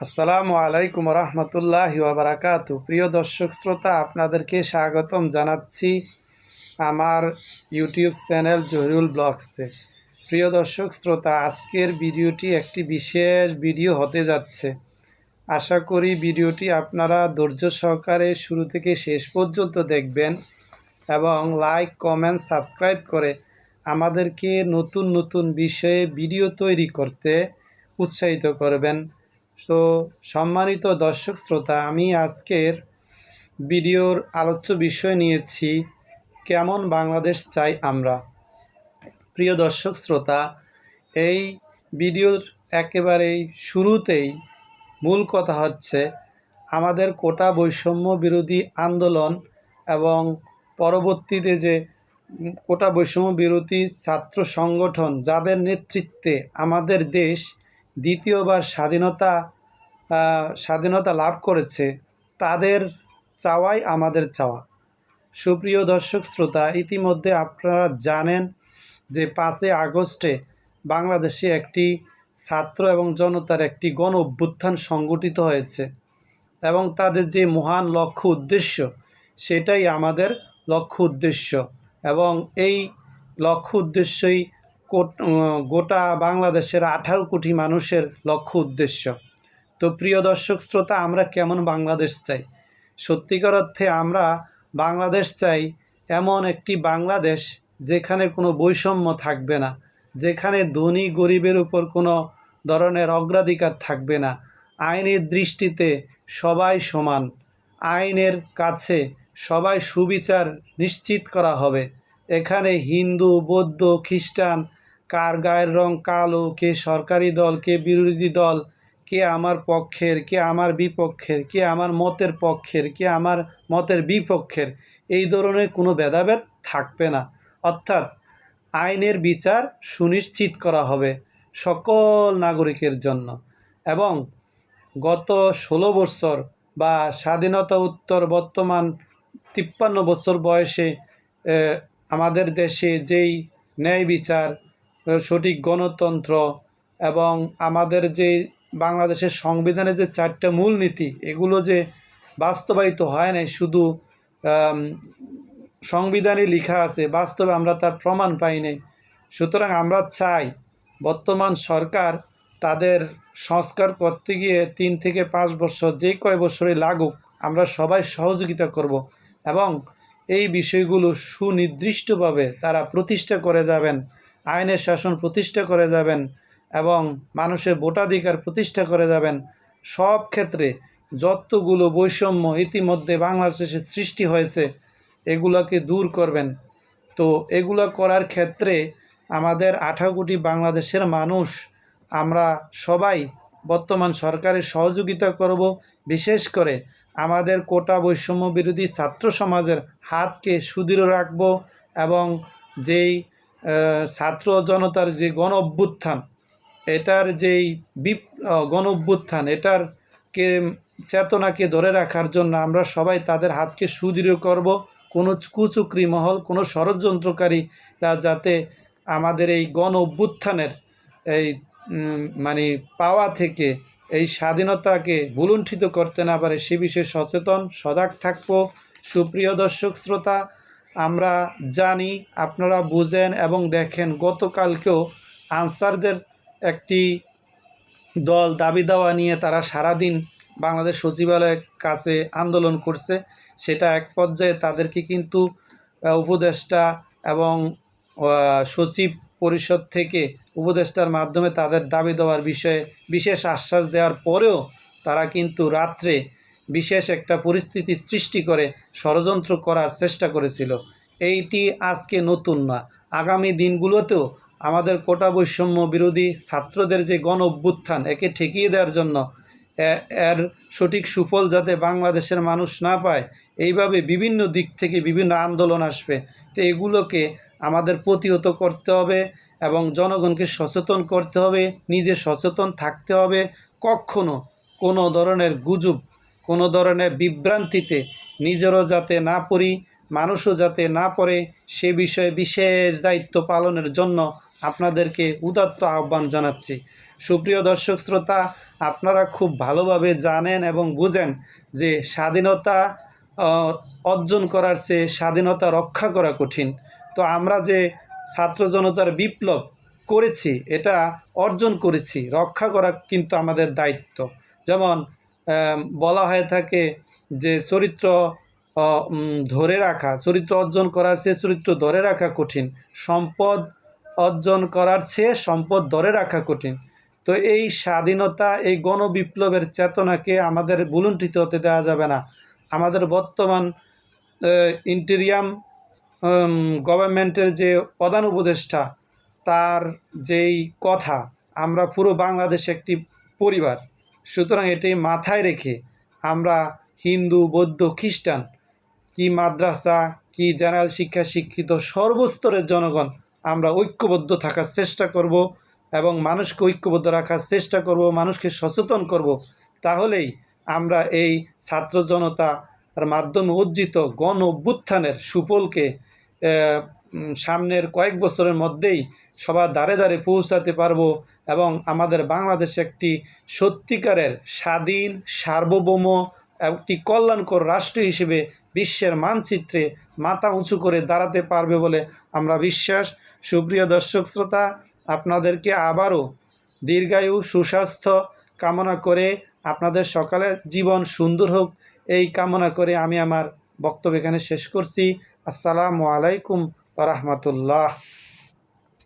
আসসালামু আলাইকুম রহমতুল্লাহ বারাকাতু। প্রিয় দর্শক শ্রোতা, আপনাদেরকে স্বাগতম জানাচ্ছি আমার ইউটিউব চ্যানেল জহিরুল ব্লগসে। প্রিয় দর্শক শ্রোতা, আজকের ভিডিওটি একটি বিশেষ ভিডিও হতে যাচ্ছে। আশা করি ভিডিওটি আপনারা ধৈর্য সহকারে শুরু থেকে শেষ পর্যন্ত দেখবেন এবং লাইক, কমেন্ট, সাবস্ক্রাইব করে আমাদেরকে নতুন নতুন বিষয়ে ভিডিও তৈরি করতে উৎসাহিত করবেন। তো সম্মানিত দর্শক শ্রোতা, আমি আজকের ভিডিওর আলোচ্য বিষয় নিয়েছি, কেমন বাংলাদেশ চাই আমরা? প্রিয় দর্শক শ্রোতা, এই ভিডিওর একেবারেই শুরুতেই মূল কথা হচ্ছে, আমাদের কোটা বৈষম্য বিরোধী আন্দোলন এবং পরবর্তীতে যে কোটা বৈষম্য বিরোধী ছাত্র সংগঠন, যাদের নেতৃত্বে আমাদের দেশ দ্বিতীয়বার স্বাধীনতা স্বাধীনতা লাভ করেছে, তাদের চাওয়াই আমাদের চাওয়া। সুপ্রিয় দর্শক শ্রোতা, ইতিমধ্যে আপনারা জানেন যে পাঁচই আগস্টে বাংলাদেশে একটি ছাত্র এবং জনতার একটি গণ অভ্যুত্থান সংগঠিত হয়েছে এবং তাদের যে মহান লক্ষ্য উদ্দেশ্য, সেটাই আমাদের লক্ষ্য উদ্দেশ্য এবং এই লক্ষ্য উদ্দেশ্যই গোটা বাংলাদেশের আঠারো কোটি মানুষের লক্ষ্য উদ্দেশ্য। তো প্রিয় দর্শক শ্রোতা, আমরা কেমন বাংলাদেশ চাই? সত্যিকার অর্থে আমরা বাংলাদেশ চাই এমন একটি বাংলাদেশ যেখানে কোনো বৈষম্য থাকবে না, যেখানে ধনী গরিবের উপর কোনো ধরনের অগ্রাধিকার থাকবে না। আইনের দৃষ্টিতে সবাই সমান, আইনের কাছে সবাই সুবিচার নিশ্চিত করা হবে। এখানে হিন্দু, বৌদ্ধ, খ্রিস্টান কার গায়ের রং কালো? কে সরকারি দল, কে বিরোধী দল? কে আমার পক্ষের, কে আমার বিপক্ষের? কে আমার মতের পক্ষের? কে আমার মতের বিপক্ষের? এই ধরনের কোনো ভেদাভেদ থাকবে না। অর্থাৎ আইনের বিচার সুনিশ্চিত করা হবে সকল নাগরিকের জন্য। এবং গত ষোলো বছর বা স্বাধীনতা উত্তর বর্তমান তিপ্পান্ন বছর বয়সে আমাদের দেশে যেই ন্যায় বিচার সঠিক গণতন্ত্র এবং আমাদের যে বাংলাদেশের সংবিধানের যে চারটা মূলনীতি, এগুলো যে বাস্তবায়িত হয় নাই, শুধু সংবিধানে লেখা আছে, বাস্তবে আমরা তার প্রমাণ পাই নাই। সুতরাং আমরা চাই বর্তমান সরকার তাদের সংস্কার করতে গিয়ে তিন থেকে পাঁচ বছর, যে কয় বছরে লাগুক, আমরা সবাই সহযোগিতা করব এবং এই বিষয়গুলো সুনির্দিষ্টভাবে তারা প্রতিষ্ঠা করে যাবেন। আইনের শাসন প্রতিষ্ঠা করে যাবেন এবং মানুষের ভোটাধিকার প্রতিষ্ঠা করে যাবেন। সব ক্ষেত্রে যতগুলো বৈষম্য ইতিমধ্যে বাংলাদেশে সৃষ্টি হয়েছে, এগুলোকে দূর করবেন। তো এগুলো করার ক্ষেত্রে আমাদের আঠারো কোটি বাংলাদেশের মানুষ, আমরা সবাই বর্তমান সরকারের সহযোগিতা করব। বিশেষ করে আমাদের কোটা বৈষম্য বিরোধী ছাত্র সমাজের হাতকে সুদৃঢ় রাখব এবং যেই ছাত্র জনতার যে গণ অভ্যুত্থান, এটার যেই বিপ গণ অভ্যুত্থান, এটার কে চেতনাকে ধরে রাখার জন্য আমরা সবাই তাদের হাতকে সুদৃঢ় করব। কোনো কুচুকরি মহল, কোনো ষড়যন্ত্রকারীরা যাতে আমাদের এই গণ অভ্যুত্থানের এই মানে পাওয়া থেকে এই স্বাধীনতাকে ভুলুণ্ঠিত করতে না পারে, সে বিষয়ে সচেতন, সজাগ থাকব। সুপ্রিয় দর্শক, শ্রোতা আমরা জানি, আপনারা বুঝেন এবং দেখেন, গতকালকেও আনসারদের একটি দল দাবি দাওয়া নিয়ে তারা সারাদিন বাংলাদেশ সচিবালয়ের কাছে আন্দোলন করছে। সেটা এক পর্যায়ে তাদেরকে কিন্তু উপদেষ্টা এবং সচিব পরিষদ থেকে উপদেষ্টার মাধ্যমে তাদের দাবি দেওয়ার বিষয়ে বিশেষ আশ্বাস দেওয়ার পরেও তারা কিন্তু রাত্রে বিশেষ একটা পরিস্থিতি সৃষ্টি করে, ষড়যন্ত্র করার চেষ্টা করেছিল। এইটি আজকে নতুন না। আগামী দিনগুলোতেও আমাদের কোটা বৈষম্য বিরোধী ছাত্রদের যে গণ অভ্যুত্থান একে ঠেকিয়ে দেওয়ার জন্য এর সঠিক সুফল যাতে বাংলাদেশের মানুষ না পায়, এইভাবে বিভিন্ন দিক থেকে বিভিন্ন আন্দোলন আসবে। তো এগুলোকে আমাদের প্রতিহত করতে হবে এবং জনগণকে সচেতন করতে হবে, নিজে সচেতন থাকতে হবে। কখনো কোনো ধরনের গুজব কোনো ধরনের বিভ্রান্তিতে নিজেরও যাতে না পড়ি, মানুষও যাতে না পড়ে, সে বিষয়ে বিশেষ দায়িত্ব পালনের জন্য আপনাদেরকে উদাত্ত আহ্বান জানাচ্ছি। সুপ্রিয় দর্শক শ্রোতা, আপনারা খুব ভালোভাবে জানেন এবং বুঝেন যে স্বাধীনতা অর্জন করার চেয়ে স্বাধীনতা রক্ষা করা কঠিন। তো আমরা যে ছাত্র জনতার বিপ্লব করেছি, এটা অর্জন করেছি, রক্ষা করা কিন্তু আমাদের দায়িত্ব। যেমন বলা হয়ে থাকে যে চরিত্র ধরে রাখা, চরিত্র অর্জন করার চেয়ে চরিত্র ধরে রাখা কঠিন, সম্পদ অর্জন করার চেয়ে সম্পদ ধরে রাখা কঠিন। তো এই স্বাধীনতা, এই গণবিপ্লবের চেতনাকে আমাদের বুলুণ্ঠিত হতে দেওয়া যাবে না। আমাদের বর্তমান ইন্টেরিয়াম গভর্নমেন্টের যে প্রধান উপদেষ্টা, তার যেই কথা, আমরা পুরো বাংলাদেশ একটি পরিবার। সুতরাং এটি মাথায় রেখে আমরা হিন্দু, বৌদ্ধ, খ্রিস্টান, কি মাদ্রাসা, কি জেনারেল শিক্ষা শিক্ষিত সর্বস্তরের জনগণ আমরা ঐক্যবদ্ধ থাকার চেষ্টা করব এবং মানুষকে ঐক্যবদ্ধ রাখার চেষ্টা করব, মানুষকে সচেতন করব। তাহলেই আমরা এই ছাত্র জনতার মাধ্যমে অর্জিত গণ অভ্যুত্থানের সুফলকে সামনের কয়েক বছরের মধ্যেই সবার দ্বারে দ্বারে পৌঁছাতে পারব এবং আমাদের বাংলাদেশ একটি সত্যিকারের স্বাধীন, সার্বভৌম, একটি কল্যাণকর রাষ্ট্র হিসেবে বিশ্বের মানচিত্রে মাথা উঁচু করে দাঁড়াতে পারবে বলে আমরা বিশ্বাস। সুপ্রিয় দর্শক শ্রোতা, আপনাদেরকে আবারও দীর্ঘায়ু, সুস্বাস্থ্য কামনা করে আপনাদের সকালের জীবন সুন্দর হোক, এই কামনা করে আমি আমার বক্তব্য এখানে শেষ করছি। আসসালামু আলাইকুম রহমতুল্লাহ।